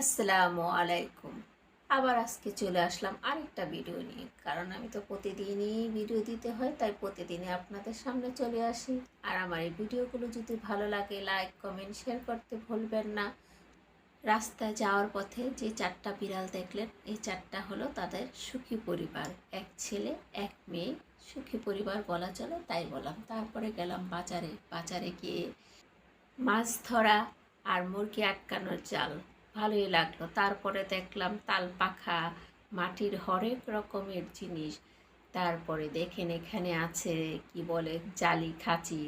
আসসালামু আলাইকুম। আবার আজকে চলে আসলাম আরেকটা ভিডিও নিয়ে। কারণ আমি তো প্রতিদিনই ভিডিও দিতে হয়, তাই প্রতিদিনই আপনাদের সামনে চলে আসি। আর আমার এই ভিডিওগুলো যদি ভালো লাগে লাইক কমেন্ট শেয়ার করতে ভুলবেন না। রাস্তায় যাওয়ার পথে যে চারটা বিড়াল দেখলেন, এই চারটা হলো তাদের সুখী পরিবার। এক ছেলে, এক মেয়ে, সুখী পরিবার বলা চলে, তাই বললাম। তারপরে গেলাম বাজারে। বাজারে গিয়ে মাছ ধরা আর মুরগি আটকানোর জাল। ভালোই লাগল। তারপরে দেখলাম তাল পাখা মাটির হরেক রকমের জিনিস। তারপরে দেখেন এখানে আছে, কি বলে, জালি, খাঁচি,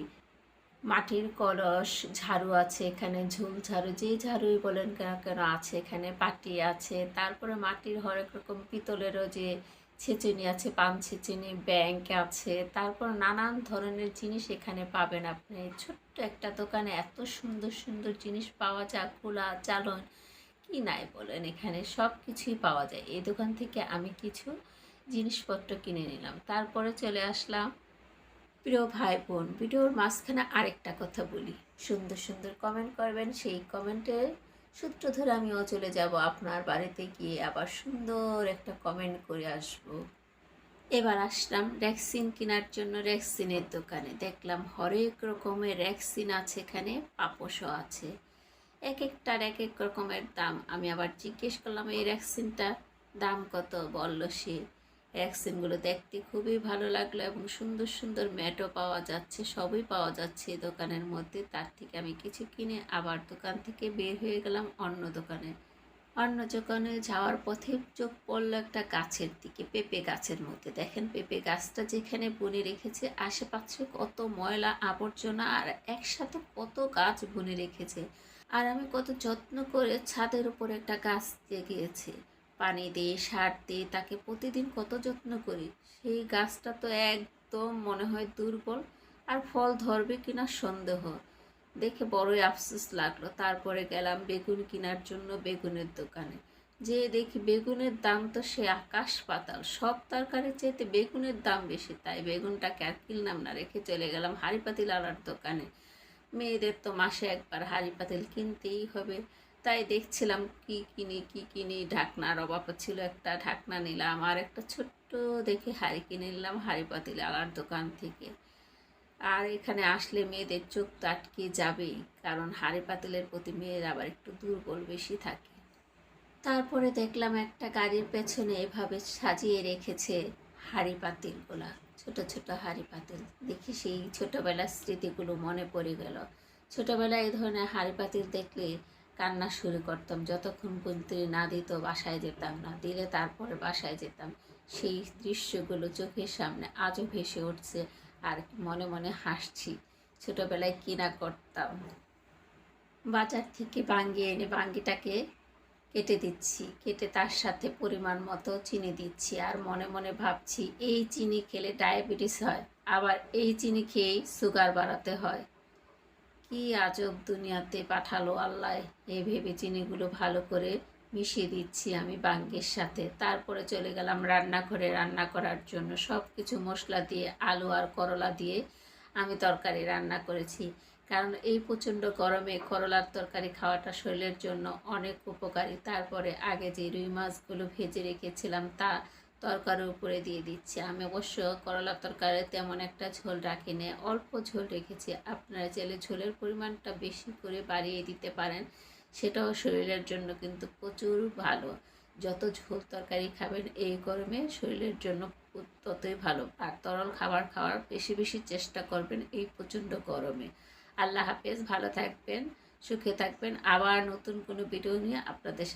মাটির কলস, ঝাড়ু আছে এখানে, ঝুল ঝাড়ু, যে ঝাড়ুই বলেন কেন কেন আছে এখানে, পাটি আছে। তারপরে মাটির হরেক রকম পিতলেরও যে ছেচুনি আছে, পান ছেচুনি, ব্যাংক আছে। তারপর নানান ধরনের জিনিস এখানে পাবেন আপনি। ছোট্ট একটা দোকানে এত সুন্দর সুন্দর জিনিস পাওয়া যায় খোলা চালন কি নাই বলেন? এখানে সব কিছুই পাওয়া যায়। এই দোকান থেকে আমি কিছু জিনিসপত্র কিনে নিলাম। তারপরে চলে আসলাম প্রিয় ভাই বোন ভিডিওর মাঝখানে আরেকটা কথা বলি। সুন্দর সুন্দর কমেন্ট করবেন, সেই কমেন্টে সূত্র ধরে আমিও চলে যাব আপনার বাড়িতে গিয়ে আবার সুন্দর একটা কমেন্ট করে আসব। এবার আসলাম র্যাক্সিন কেনার জন্য র্যাক্সিনের দোকানে। দেখলাম হরেক রকমের র্যাক্সিন আছে এখানে পাপোশও আছে। এক একটার এক এক রকমের দাম। আমি আবার জিজ্ঞেস করলাম, এই র্যাক্সিনটার দাম কত? বলল সে ভ্যাকসিনগুলো দেখতে খুবই ভালো লাগল এবং সুন্দর সুন্দর ম্যাটও পাওয়া যাচ্ছে, সবই পাওয়া যাচ্ছে দোকানের মধ্যে। তার থেকে আমি কিছু কিনে আবার দোকান থেকে বের হয়ে গেলাম অন্য দোকানে। অন্য দোকানে যাওয়ার পথে চোখ পড়ল একটা গাছের দিকে, পেঁপে গাছের মধ্যে। দেখেন, পেঁপে গাছটা যেখানে বুনে রেখেছে, আশেপাশে কত ময়লা আবর্জনা আর একসাথে কত গাছ বুনে রেখেছে। আর আমি কত যত্ন করে ছাদের উপর একটা গাছ গিয়েছি পানি দিয়ে, সার দিয়ে তাকে প্রতিদিন কত যত্ন করি, সেই গাছটা তো একদম মনে হয় দুর্বল আর ফল ধরবে কিনা সন্দেহ। দেখে বড়ই আফসোস লাগল। তারপরে গেলাম বেগুন কেনার জন্য বেগুনের দোকানে। যে দেখি বেগুনের দাম তো সে আকাশ পাতাল। সব তরকারির চাইতে বেগুনের দাম বেশি। তাই বেগুনটাকে আর কিনলাম না রেখে চলে গেলাম হাঁড়ি পাতিল আলার দোকানে। মেয়েদের তো মাসে একবার হাঁড়ি পাতিল কিনতেই হবে। তাই দেখছিলাম কি কিনি কি কিনি, ঢাকনার অভাব ছিল একটা, ঢাকনা নিলাম আর একটা ছোট্ট দেখে হাঁড়ি কিনে নিলাম হাঁড়ি পাতিল আলার দোকান থেকে। আর এখানে আসলে মেয়েদের চোখ তো আটকে যাবেই, কারণ হাঁড়ি পাতিলের প্রতি মেয়ের আবার একটু দুর্বল বেশি থাকে। তারপরে দেখলাম একটা গাড়ির পেছনে এভাবে সাজিয়ে রেখেছে। হাঁড়ি পাতিলগুলা, ছোট ছোট হাঁড়ি পাতিল। দেখি সেই ছোটোবেলার স্মৃতিগুলো মনে পড়ে গেল। ছোটোবেলায় এই ধরনের হাঁড়ি পাতিল দেখলে কান্না শুরু করতাম। যতক্ষণ পর্যন্ত না দিত, বাসায় যেতাম না। দিলে তারপরে বাসায় যেতাম। সেই দৃশ্যগুলো চোখের সামনে আজও ভেসে উঠছে আর মনে মনে হাসছি। ছোটোবেলায় কিনা করতাম। বাজার থেকে বাঙ্গি এনে বাঙ্গিটাকে কেটে দিচ্ছি, কেটে তার সাথে পরিমাণ মতো চিনি দিচ্ছি আর মনে মনে ভাবছি এই চিনি খেলে ডায়াবেটিস হয়, আবার এই চিনি খেয়েই সুগার বাড়াতে হয়। কি আজব দুনিয়াতে পাঠালো আল্লাহ, এই ভেবে চিনিগুলো ভালো করে মিশিয়ে দিচ্ছি আমি বাঙ্গের সাথে। তারপরে চলে গেলাম রান্নাঘরে, রান্না করার জন্য সব কিছু মশলা দিয়ে, আলু আর করলা দিয়ে আমি তরকারি রান্না করেছি। কারণ এই প্রচণ্ড গরমে করলার তরকারি খাওয়াটা শরীরের জন্য অনেক উপকারী। তারপরে আগে যে রুই মাছগুলো ভেজে রেখেছিলাম, তা তরকারির উপরে দিয়ে দিচ্ছি। আমি অবশ্য করলার তরকারি তেমন একটা ঝোল রাখিনি। অল্প ঝোল রেখেছি। আপনারা চাইলে ঝোলের পরিমাণটা বেশি করে বাড়িয়ে দিতে পারেন। সেটাও শরীরের জন্য কিন্তু প্রচুর ভালো। যত ঝোল তরকারি খাবেন এই গরমে শরীরের জন্য ততই ভালো। আর তরল খাবার খাওয়ার বেশি বেশি চেষ্টা করবেন এই প্রচণ্ড গরমে। আল্লাহ হাফেজ ভালো থাকবেন সুখে থাকবেন। আবার নতুন কোনো ভিডিও নিয়ে আপনাদের